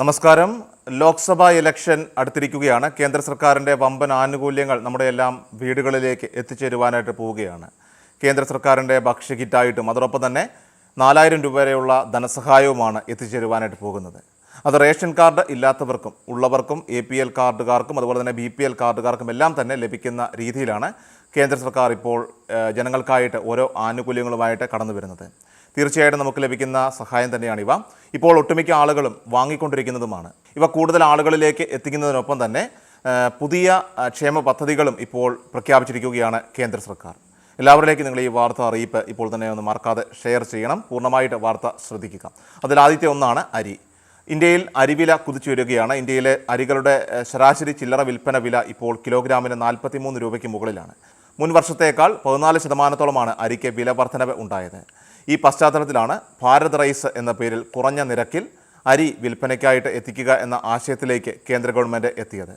നമസ്കാരം. ലോക്സഭാ ഇലക്ഷൻ അടുത്തിരിക്കുകയാണ്. കേന്ദ്ര സർക്കാരിന്റെ വമ്പൻ ആനുകൂല്യങ്ങൾ നമ്മുടെ എല്ലാം വീടുകളിലേക്ക് എത്തിച്ചേരുവാനായിട്ട് പോവുകയാണ്. കേന്ദ്ര സർക്കാരിന്റെ ഭക്ഷ്യ കിറ്റായിട്ടും അതോടൊപ്പം തന്നെ നാലായിരം രൂപ വരെയുള്ള ധനസഹായവുമാണ് എത്തിച്ചേരുവാനായിട്ട് പോകുന്നത്. അത് റേഷൻ കാർഡ് ഇല്ലാത്തവർക്കും ഉള്ളവർക്കും എ പി എൽ കാർഡുകാർക്കും അതുപോലെ തന്നെ ബി പി എൽ കാർഡുകാർക്കും എല്ലാം തന്നെ ലഭിക്കുന്ന രീതിയിലാണ് കേന്ദ്ര സർക്കാർ ഇപ്പോൾ ജനങ്ങൾക്കായിട്ട് ഓരോ ആനുകൂല്യങ്ങളുമായിട്ട് കടന്നു വരുന്നത് തീർച്ചയായിട്ടും നമുക്ക് ലഭിക്കുന്ന സഹായം തന്നെയാണ് ഇവ ഇപ്പോൾ ഒട്ടുമിക്ക ആളുകളും വാങ്ങിക്കൊണ്ടിരിക്കുന്നതുമാണ്. ഇവ കൂടുതൽ ആളുകളിലേക്ക് എത്തിക്കുന്നതിനൊപ്പം തന്നെ പുതിയ ക്ഷേമ പദ്ധതികളും ഇപ്പോൾ പ്രഖ്യാപിച്ചിരിക്കുകയാണ് കേന്ദ്ര സർക്കാർ. എല്ലാവരിലേക്കും നിങ്ങൾ ഈ വാർത്ത അറിയിപ്പ് ഇപ്പോൾ തന്നെ ഒന്ന് മറക്കാതെ ഷെയർ ചെയ്യണം. പൂർണമായിട്ട് വാർത്ത ശ്രദ്ധിക്കുക. അതിൽ ആദ്യത്തെ ഒന്നാണ് അരി. ഇന്ത്യയിൽ അരിവില കുതിച്ചുയരുകയാണ് ഇന്ത്യയിലെ അരികളുടെ ശരാശരി ചില്ലറ വിൽപ്പന വില ഇപ്പോൾ കിലോഗ്രാമിന് നാൽപ്പത്തിമൂന്ന് രൂപയ്ക്ക് മുകളിലാണ്. മുൻ വർഷത്തേക്കാൾ പതിനാല് ശതമാനത്തോളമാണ് അരിക്ക് വില വർധനവ് ഉണ്ടായത്. ഈ പശ്ചാത്തലത്തിലാണ് ഭാരത് റൈസ് എന്ന പേരിൽ കുറഞ്ഞ നിരക്കിൽ അരി വിൽപ്പനയ്ക്കായിട്ട് എത്തിക്കുക എന്ന ആശയത്തിലേക്ക് കേന്ദ്ര ഗവൺമെന്റ് എത്തിയത്.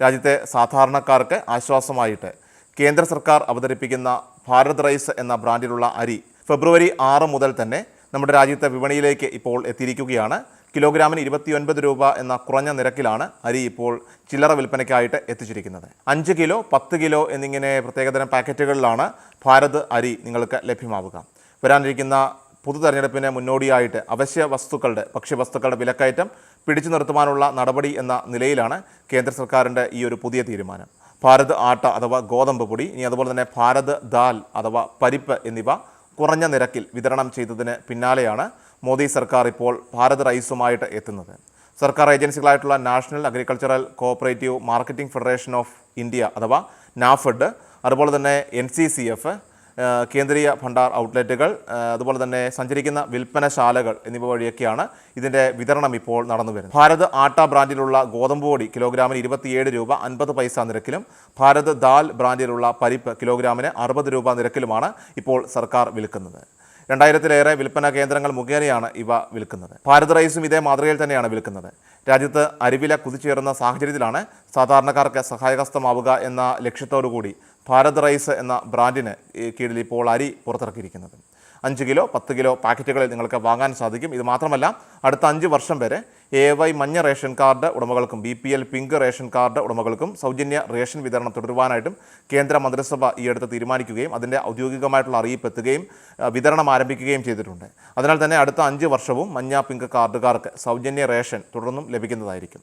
രാജ്യത്തെ സാധാരണക്കാർക്ക് ആശ്വാസമായിട്ട് കേന്ദ്ര സർക്കാർ അവതരിപ്പിക്കുന്ന ഭാരത് റൈസ് എന്ന ബ്രാൻഡിലുള്ള അരി ഫെബ്രുവരി ആറ് മുതൽ തന്നെ നമ്മുടെ രാജ്യത്തെ വിപണിയിലേക്ക് ഇപ്പോൾ എത്തിയിരിക്കുകയാണ്. കിലോഗ്രാമിന് ഇരുപത്തിയൊൻപത് രൂപ എന്ന കുറഞ്ഞ നിരക്കിലാണ് അരി ഇപ്പോൾ ചില്ലറ വിൽപ്പനയ്ക്കായിട്ട് എത്തിച്ചിരിക്കുന്നത്. അഞ്ച് കിലോ പത്ത് കിലോ എന്നിങ്ങനെ പ്രത്യേകതരം പാക്കറ്റുകളിലാണ് ഭാരത് അരി നിങ്ങൾക്ക് ലഭ്യമാവുക. വരാനിരിക്കുന്ന പൊതു തെരഞ്ഞെടുപ്പിന് മുന്നോടിയായിട്ട് അവശ്യ വസ്തുക്കളുടെ ഭക്ഷ്യവസ്തുക്കളുടെ വിലക്കയറ്റം പിടിച്ചു നിർത്തുവാനുള്ള നടപടി എന്ന നിലയിലാണ് കേന്ദ്ര സർക്കാരിന്റെ ഈ ഒരു പുതിയ തീരുമാനം. ഭാരത് ആട്ട അഥവാ ഗോതമ്പ് പൊടി ഇനി അതുപോലെ തന്നെ ഭാരത് ദാൽ അഥവാ പരിപ്പ് എന്നിവ കുറഞ്ഞ നിരക്കിൽ വിതരണം ചെയ്തതിന് പിന്നാലെയാണ് മോദി സർക്കാർ ഇപ്പോൾ ഭാരത് റൈസുമായിട്ട് എത്തുന്നത്. സർക്കാർ ഏജൻസികളായിട്ടുള്ള national agricultural cooperative marketing federation of India അഥവാ നാഫഡ് അതുപോലെ തന്നെ N C C F Kendriya Bhandar ഔട്ട്ലെറ്റുകൾ അതുപോലെ തന്നെ സഞ്ചരിക്കുന്ന വിൽപ്പനശാലകൾ എന്നിവ വഴിയൊക്കെയാണ് ഇതിന്റെ വിതരണം ഇപ്പോൾ നടന്നു വരുന്നത്. ഭാരത് ആട്ട ബ്രാൻഡിലുള്ള ഗോതമ്പ് പൊടി കിലോഗ്രാമിന് ഇരുപത്തിയേഴ് രൂപ അൻപത് പൈസ നിരക്കിലും ഭാരത് ദാൽ ബ്രാൻഡിലുള്ള പരിപ്പ് കിലോഗ്രാമിന് അറുപത് രൂപ നിരക്കിലുമാണ് ഇപ്പോൾ സർക്കാർ വിൽക്കുന്നത്. രണ്ടായിരത്തിലേറെ വിൽപ്പന കേന്ദ്രങ്ങൾ മുഖേനയാണ് ഇവ വിൽക്കുന്നത്. ഭാരത് റൈസും ഇതേ മാതൃകയിൽ തന്നെയാണ് വിൽക്കുന്നത്. രാജ്യത്ത് അരിവില കുതിച്ചുയരുന്ന സാഹചര്യത്തിലാണ് സാധാരണക്കാർക്ക് സഹായഹസ്തമാവുക എന്ന ലക്ഷ്യത്തോടു കൂടി ഭാരത് റൈസ് എന്ന ബ്രാൻഡിന് കീഴിൽ ഇപ്പോൾ അരി പുറത്തിറക്കിയിരിക്കുന്നത്. അഞ്ച് കിലോ പത്ത് കിലോ പാക്കറ്റുകളിൽ നിങ്ങൾക്ക് വാങ്ങാൻ സാധിക്കും. ഇത് മാത്രമല്ല അടുത്ത അഞ്ച് വർഷം വരെ എ വൈ മഞ്ഞ ration card ഉടമകൾക്കും B P L pink ration card ഉടമകൾക്കും സൗജന്യ റേഷൻ വിതരണം തുടരുവാനായിട്ടും കേന്ദ്ര മന്ത്രിസഭ ഈ അടുത്ത് തീരുമാനിക്കുകയും അതിന്റെ ഔദ്യോഗികമായിട്ടുള്ള അറിയിപ്പ് എത്തുകയും വിതരണം ആരംഭിക്കുകയും ചെയ്തിട്ടുണ്ട്. അതിനാൽ തന്നെ അടുത്ത അഞ്ച് വർഷവും മഞ്ഞ പിങ്ക് കാർഡുകാർക്ക് സൗജന്യ റേഷൻ തുടർന്നും ലഭിക്കുന്നതായിരിക്കും.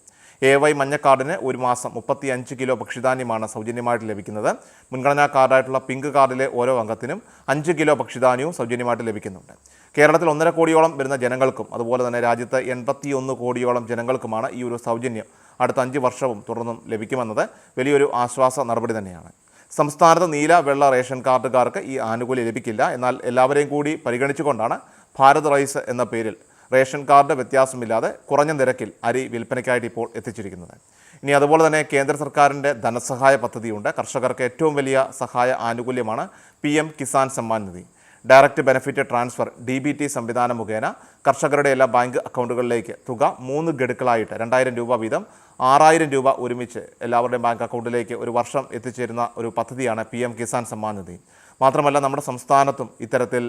എ വൈ മഞ്ഞ കാർഡിന് ഒരു മാസം മുപ്പത്തി അഞ്ച് കിലോ ഭക്ഷ്യധാന്യമാണ് സൗജന്യമായിട്ട് ലഭിക്കുന്നത്. മുൻഗണനാ കാർഡായിട്ടുള്ള പിങ്ക് കാർഡിലെ ഓരോ അംഗത്തിനും അഞ്ച് കിലോ ഭക്ഷ്യധാന്യവും സൗജന്യമായിട്ട് ലഭിക്കുന്നുണ്ട്. കേരളത്തിൽ ഒന്നര കോടിയോളം വരുന്ന ജനങ്ങൾക്കും അതുപോലെ തന്നെ രാജ്യത്ത് എൺപത്തിയൊന്ന് കോടിയോളം ജനങ്ങൾക്കുമാണ് ഈ ഒരു സൗജന്യം അടുത്ത അഞ്ച് വർഷവും തുടർന്നും ലഭിക്കുമെന്നത് വലിയൊരു ആശ്വാസ നടപടി തന്നെയാണ്. സംസ്ഥാനത്ത് നീല വെള്ള റേഷൻ കാർഡുകാർക്ക് ഈ ആനുകൂല്യം ലഭിക്കില്ല. എന്നാൽ എല്ലാവരെയും കൂടി പരിഗണിച്ചുകൊണ്ടാണ് ഭാരത് റൈസ് എന്ന പേരിൽ റേഷൻ കാർഡ് വ്യത്യാസമില്ലാതെ കുറഞ്ഞ നിരക്കിൽ അരി വിൽപ്പനയ്ക്കായിട്ട് ഇപ്പോൾ എത്തിച്ചിരിക്കുന്നത്. ഇനി അതുപോലെ തന്നെ കേന്ദ്ര സർക്കാരിന്റെ ധനസഹായ പദ്ധതിയുണ്ട്. കർഷകർക്ക് ഏറ്റവും വലിയ സഹായ ആനുകൂല്യമാണ് P M Kisan Samman Nidhi. Direct benefit transfer D B T സംവിധാനം മുഖേന കർഷകരുടെ എല്ലാ ബാങ്ക് അക്കൗണ്ടുകളിലേക്ക് തുക മൂന്ന് ഗഡുക്കളായിട്ട് രണ്ടായിരം രൂപ വീതം ആറായിരം രൂപ ഒരുമിച്ച് എല്ലാവരുടെയും ബാങ്ക് അക്കൗണ്ടിലേക്ക് ഒരു വർഷം എത്തിച്ചേരുന്ന ഒരു പദ്ധതിയാണ് പി എം കിസാൻ സമ്മാൻ നിധി. മാത്രമല്ല നമ്മുടെ സംസ്ഥാനത്തും ഇത്തരത്തിൽ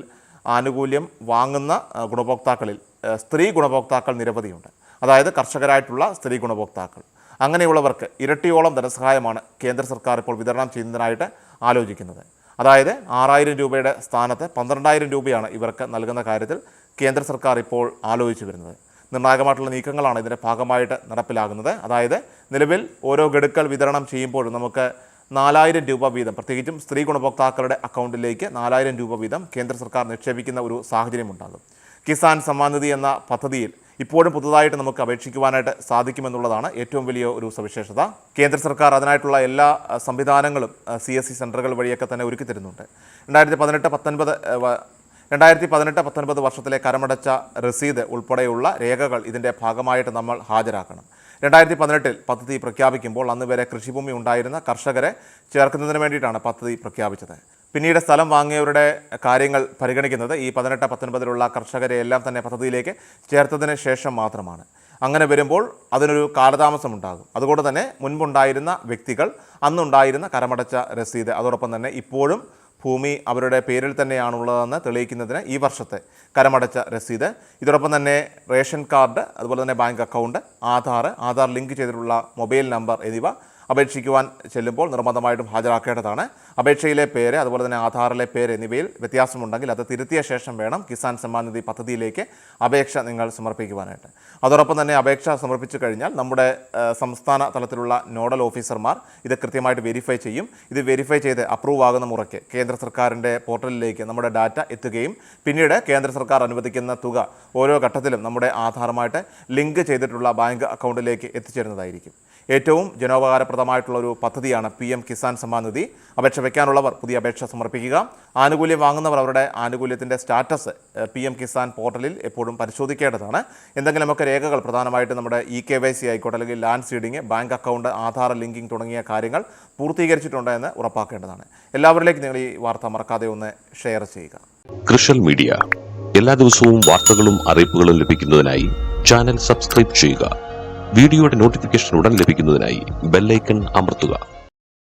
ആനുകൂല്യം വാങ്ങുന്ന ഗുണഭോക്താക്കളിൽ സ്ത്രീ ഗുണഭോക്താക്കൾ നിരവധിയുണ്ട്. അതായത് കർഷകരായിട്ടുള്ള സ്ത്രീ ഗുണഭോക്താക്കൾ. അങ്ങനെയുള്ളവർക്ക് ഇരട്ടിയോളം ധനസഹായമാണ് കേന്ദ്ര സർക്കാർ ഇപ്പോൾ വിതരണം ചെയ്യുന്നതിനായിട്ട് ആലോചിക്കുന്നത്. അതായത് ആറായിരം രൂപയുടെ സ്ഥാനത്ത് പന്ത്രണ്ടായിരം രൂപയാണ് ഇവർക്ക് നൽകുന്ന കാര്യത്തിൽ കേന്ദ്ര സർക്കാർ ഇപ്പോൾ ആലോചിച്ചു വരുന്നത്. നിർണായകമായിട്ടുള്ള നീക്കങ്ങളാണ് ഇതിന്റെ ഭാഗമായിട്ട് നടപ്പിലാകുന്നത്. അതായത് നിലവിൽ ഓരോ ഗഡുക്കൾ വിതരണം ചെയ്യുമ്പോഴും നമുക്ക് നാലായിരം രൂപ വീതം പ്രത്യേകിച്ചും സ്ത്രീ ഗുണഭോക്താക്കളുടെ അക്കൗണ്ടിലേക്ക് നാലായിരം രൂപ വീതം കേന്ദ്ര സർക്കാർ നിക്ഷേപിക്കുന്ന ഒരു സാഹചര്യം ഉണ്ടാകും. കിസാൻ സമ്മാൻ നിധി എന്ന പദ്ധതിയിൽ ഇപ്പോഴും പുതുതായിട്ട് നമുക്ക് അപേക്ഷിക്കുവാനായിട്ട് സാധിക്കുമെന്നുള്ളതാണ് ഏറ്റവും വലിയ ഒരു സവിശേഷത. കേന്ദ്ര സർക്കാർ അതിനായിട്ടുള്ള എല്ലാ സംവിധാനങ്ങളും സി എസ് സി സെന്ററുകൾ വഴിയൊക്കെ തന്നെ ഒരുക്കി തരുന്നുണ്ട്. രണ്ടായിരത്തി പതിനെട്ട് പത്തൊൻപത് രണ്ടായിരത്തി പതിനെട്ട് പത്തൊൻപത് വർഷത്തിലെ കരമടച്ച രസീത് ഉൾപ്പെടെയുള്ള രേഖകൾ ഇതിന്റെ ഭാഗമായിട്ട് നമ്മൾ ഹാജരാക്കണം. രണ്ടായിരത്തി പതിനെട്ടിൽ പദ്ധതി പ്രഖ്യാപിക്കുമ്പോൾ അന്ന് വരെ കൃഷിഭൂമി ഉണ്ടായിരുന്ന കർഷകരെ ചേർക്കുന്നതിന് വേണ്ടിയിട്ടാണ് പദ്ധതി പ്രഖ്യാപിച്ചത്. പിന്നീട് സ്ഥലം വാങ്ങിയവരുടെ കാര്യങ്ങൾ പരിഗണിക്കുന്നത് ഈ പതിനെട്ട് പത്തൊൻപതിലുള്ള കർഷകരെ എല്ലാം തന്നെ പദ്ധതിയിലേക്ക് ചേർത്തതിന് ശേഷം മാത്രമാണ്. അങ്ങനെ വരുമ്പോൾ അതിനൊരു കാലതാമസം ഉണ്ടാകും. അതുകൊണ്ട് തന്നെ മുൻപുണ്ടായിരുന്ന വ്യക്തികൾ അന്നുണ്ടായിരുന്ന കരമടച്ച രസീത് അതോടൊപ്പം തന്നെ ഇപ്പോഴും ഭൂമി അവരുടെ പേരിൽ തന്നെയാണുള്ളതെന്ന് തെളിയിക്കുന്നതിന് ഈ വർഷത്തെ കരമടച്ച രസീത് ഇതോടൊപ്പം തന്നെ റേഷൻ കാർഡ് അതുപോലെ തന്നെ bank account Aadhaar Aadhaar link ചെയ്തിട്ടുള്ള മൊബൈൽ നമ്പർ എന്നിവ അപേക്ഷിക്കുവാൻ ചെല്ലുമ്പോൾ നിർബന്ധമായിട്ടും ഹാജരാക്കേണ്ടതാണ്. അപേക്ഷയിലെ പേര് അതുപോലെ തന്നെ ആധാറിലെ പേര് എന്നിവയിൽ വ്യത്യാസമുണ്ടെങ്കിൽ അത് തിരുത്തിയ ശേഷം വേണം കിസാൻ സമ്മാൻ നിധി പദ്ധതിയിലേക്ക് അപേക്ഷ നിങ്ങൾ സമർപ്പിക്കുവാനായിട്ട്. അതോടൊപ്പം തന്നെ അപേക്ഷ സമർപ്പിച്ചു കഴിഞ്ഞാൽ നമ്മുടെ സംസ്ഥാന തലത്തിലുള്ള നോഡൽ ഓഫീസർമാർ ഇത് കൃത്യമായിട്ട് വെരിഫൈ ചെയ്യും. ഇത് വെരിഫൈ ചെയ്ത് അപ്രൂവ് ആകുന്ന മുറയ്ക്ക് കേന്ദ്ര സർക്കാരിന്റെ പോർട്ടലിലേക്ക് നമ്മുടെ ഡാറ്റ എത്തുകയും പിന്നീട് കേന്ദ്ര സർക്കാർ അനുവദിക്കുന്ന തുക ഓരോ ഘട്ടത്തിലും നമ്മുടെ ആധാറുമായിട്ട് ലിങ്ക് ചെയ്തിട്ടുള്ള ബാങ്ക് അക്കൗണ്ടിലേക്ക് എത്തിച്ചേരുന്നതായിരിക്കും. ഏറ്റവും ജനോപകാരപ്രദമായിട്ടുള്ള ഒരു പദ്ധതിയാണ് പി എം കിസാൻ സമ്മാൻ നിധി. അപേക്ഷ വയ്ക്കാനുള്ളവർ പുതിയ അപേക്ഷ സമർപ്പിക്കുക. ആനുകൂല്യം വാങ്ങുന്നവർ അവരുടെ ആനുകൂല്യത്തിന്റെ സ്റ്റാറ്റസ് പി എം കിസാൻ പോർട്ടലിൽ എപ്പോഴും പരിശോധിക്കേണ്ടതാണ്. എന്തെങ്കിലുമൊക്കെ രേഖകൾ പ്രധാനമായിട്ട് നമ്മുടെ ഇ കെ വൈ സി ആയിക്കോട്ടെ അല്ലെങ്കിൽ land seeding bank account Aadhaar linking തുടങ്ങിയ കാര്യങ്ങൾ പൂർത്തീകരിച്ചിട്ടുണ്ട് എന്ന് ഉറപ്പാക്കേണ്ടതാണ്. എല്ലാവരിലേക്കും നിങ്ങൾ ഈ വാർത്ത മറക്കാതെ ഒന്ന് ഷെയർ ചെയ്യുക. കൃഷൽ മീഡിയ. എല്ലാ ദിവസവും വാർത്തകളും അറിയിപ്പുകളും ലഭിക്കുന്നതിനായി ചാനൽ സബ്സ്ക്രൈബ് ചെയ്യുക. വീഡിയോയുടെ നോട്ടിഫിക്കേഷൻ ഉടൻ ലഭിക്കുന്നതിനായി ബെല്ലൈക്കൺ അമർത്തുക.